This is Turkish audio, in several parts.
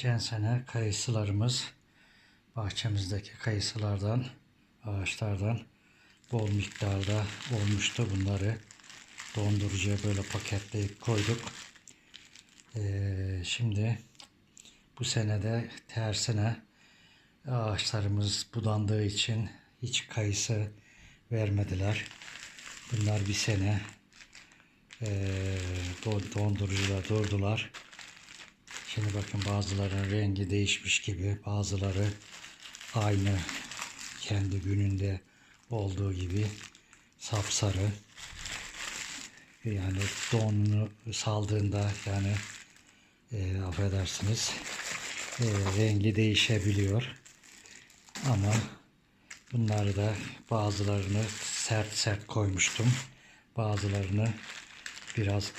Geçen sene kayısılarımız bahçemizdeki kayısılardan, ağaçlardan bol miktarda olmuştu. Bunları dondurucuya böyle paketleyip koyduk. Ee, şimdi bu senede tersine ağaçlarımız budandığı için hiç kayısı vermediler. Bunlar bir sene do- dondurucuda durdular. Şimdi bakın bazılarının rengi değişmiş gibi, bazıları aynı kendi gününde olduğu gibi sapsarı. Yani donunu saldığında yani e, affedersiniz e, rengi değişebiliyor. Ama bunları da bazılarını sert sert koymuştum. Bazılarını biraz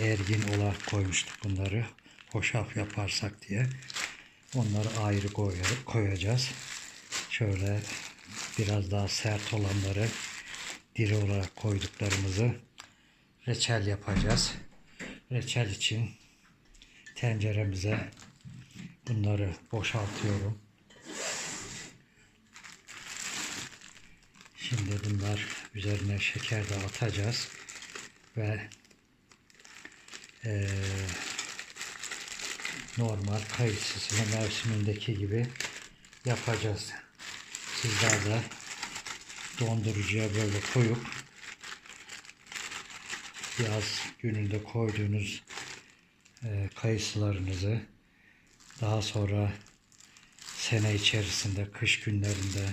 e, ergin olarak koymuştuk bunları. Hoşaf yaparsak diye. Onları ayrı koyacağız. Şöyle biraz daha sert olanları diri olarak koyduklarımızı reçel yapacağız. Reçel için tenceremize bunları boşaltıyorum. Şimdi bunlar üzerine şeker de atacağız ve eee, normal kayısısını mevsimindeki gibi yapacağız. Sizler de dondurucuya böyle koyup yaz gününde koyduğunuz eee, kayısılarınızı daha sonra sene içerisinde kış günlerinde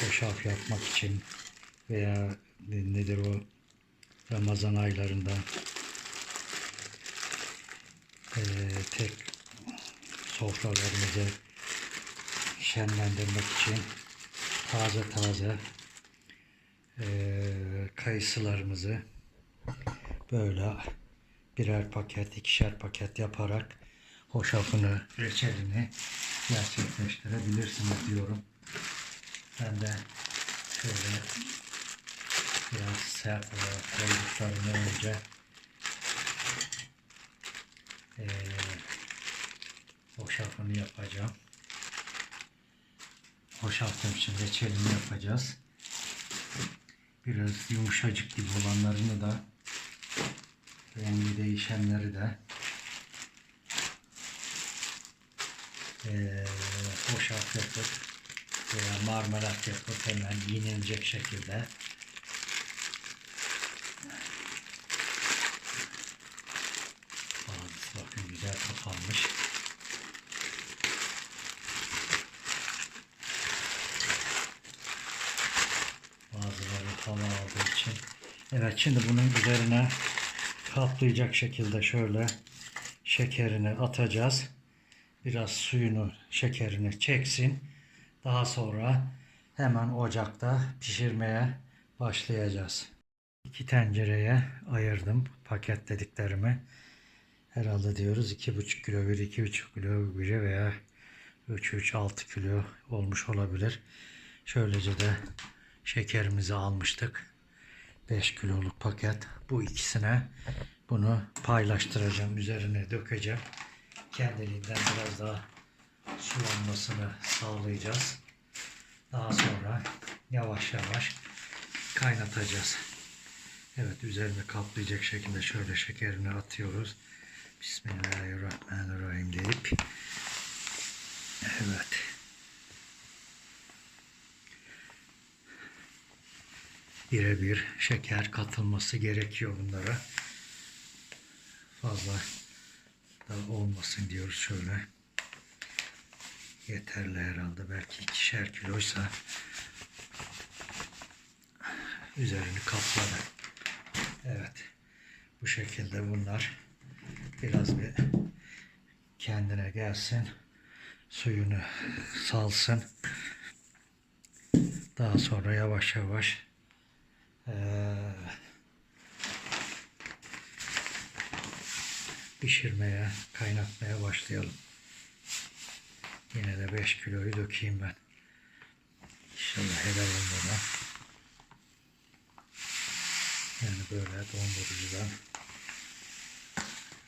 hoşaf yapmak için veya ne- nedir o Ramazan aylarında eee, tek sofralarımızı şenlendirmek için taze taze eee, kayısılarımızı böyle birer paket, ikişer paket yaparak hoşafını, reçelini gerçekleştirebilirsiniz diyorum. Ben de şöyle biraz sert olarak koyduklarını önce hoşafını yapacağım. Hoşafım için reçelini yapacağız. Biraz yumuşacık gibi olanlarını da rengi değişenleri de eee hoşaf yapıp veya marmelat yapıp hemen yenilecek şekilde bazısı bakın güzel kapanmış. Bazıları hava aldığı için. Evet şimdi bunun üzerine kaplayacak şekilde şöyle şekerini atacağız. Biraz suyunu, şekerini çeksin. Daha sonra hemen ocakta pişirmeye başlayacağız. İki tencereye ayırdım paketlediklerimi. Herhalde diyoruz 2,5 kilo bir, 2,5 kilo biri veya 3-3-6 kilo olmuş olabilir. Şöylece de şekerimizi almıştık. 5 kiloluk paket. Bu ikisine bunu paylaştıracağım. Üzerine dökeceğim. Kendiliğinden biraz daha sulanmasını sağlayacağız. Daha sonra yavaş yavaş kaynatacağız. Evet üzerine kaplayacak şekilde şöyle şekerini atıyoruz. Bismillahirrahmanirrahim deyip evet birebir şeker katılması gerekiyor bunlara. Fazla da olmasın diyoruz şöyle. Yeterli herhalde. Belki ikişer kiloysa üzerini kapladı. Evet. Bu şekilde bunlar biraz bir kendine gelsin. Suyunu salsın. Daha sonra yavaş yavaş eee pişirmeye, kaynatmaya başlayalım. Yine de 5 kiloyu dökeyim ben. İnşallah helal olmadan. Yani böyle dondurucudan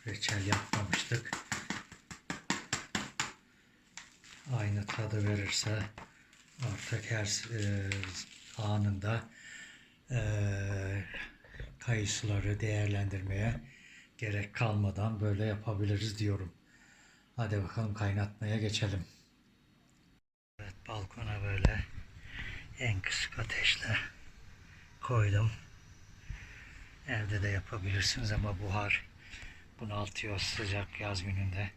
reçel yapmamıştık. aynı tadı verirse artık her e, anında e, kayısıları değerlendirmeye gerek kalmadan böyle yapabiliriz diyorum. Hadi bakalım kaynatmaya geçelim. Evet balkona böyle en kısık ateşle koydum. Evde de yapabilirsiniz ama buhar bunaltıyor sıcak yaz gününde.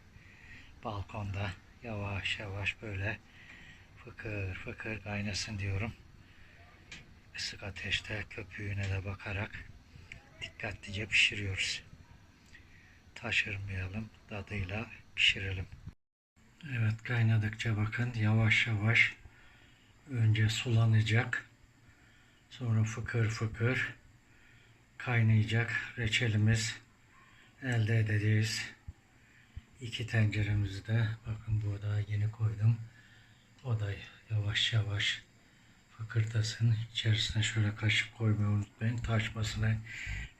Balkonda yavaş yavaş böyle fıkır fıkır kaynasın diyorum. Kısık ateşte köpüğüne de bakarak dikkatlice pişiriyoruz. Taşırmayalım, tadıyla pişirelim. Evet kaynadıkça bakın yavaş yavaş önce sulanacak. Sonra fıkır fıkır kaynayacak reçelimiz elde edeceğiz. İki tenceremizi de bakın bu da yeni koydum. O da yavaş yavaş fıkırtasın. İçerisine şöyle kaşık koymayı unutmayın. Taşmasını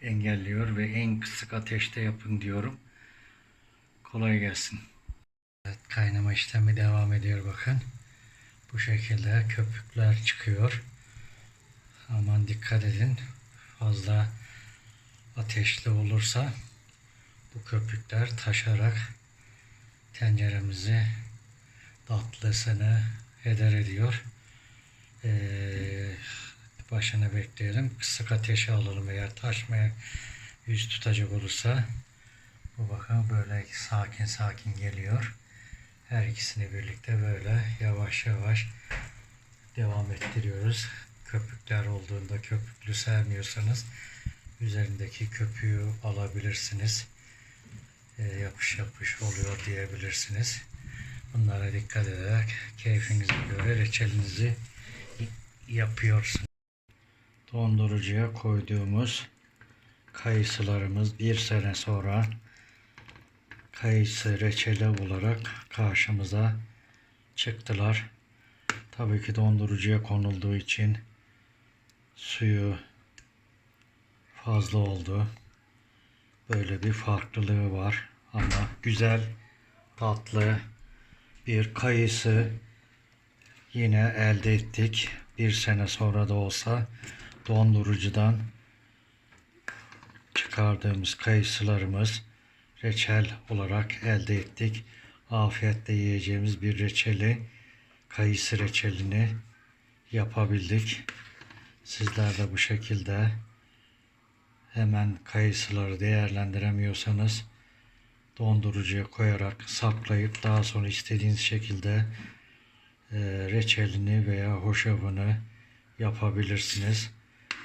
engelliyor ve en kısık ateşte yapın diyorum. Kolay gelsin. Evet, kaynama işlemi devam ediyor bakın. Bu şekilde köpükler çıkıyor. Aman dikkat edin. Fazla ateşli olursa bu köpükler taşarak tenceremizi tatlısını heder ediyor. Ee, başını bekleyelim. Kısık ateşe alalım eğer taşmaya yüz tutacak olursa. Bu bakın böyle sakin sakin geliyor. Her ikisini birlikte böyle yavaş yavaş devam ettiriyoruz. Köpükler olduğunda köpüklü sevmiyorsanız üzerindeki köpüğü alabilirsiniz. E, yapış yapış oluyor diyebilirsiniz. Bunlara dikkat ederek keyfinize göre reçelinizi y- yapıyorsunuz. Dondurucuya koyduğumuz kayısılarımız bir sene sonra kayısı reçeli olarak karşımıza çıktılar. Tabii ki dondurucuya konulduğu için suyu fazla oldu. Böyle bir farklılığı var ama güzel, tatlı bir kayısı yine elde ettik. Bir sene sonra da olsa dondurucudan çıkardığımız kayısılarımız reçel olarak elde ettik. Afiyetle yiyeceğimiz bir reçeli, kayısı reçelini yapabildik. Sizler de bu şekilde hemen kayısıları değerlendiremiyorsanız dondurucuya koyarak saklayıp daha sonra istediğiniz şekilde reçelini veya hoşafını yapabilirsiniz.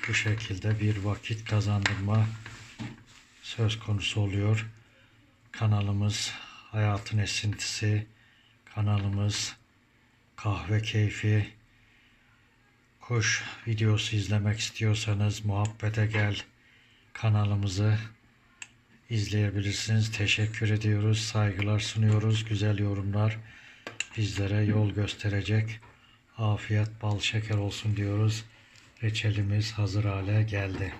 Bu şekilde bir vakit kazandırma söz konusu oluyor. Kanalımız Hayatın Esintisi, kanalımız Kahve Keyfi, kuş videosu izlemek istiyorsanız Muhabbete Gel kanalımızı izleyebilirsiniz. Teşekkür ediyoruz, saygılar sunuyoruz. Güzel yorumlar bizlere yol gösterecek. Afiyet, bal şeker olsun diyoruz. Reçelimiz hazır hale geldi.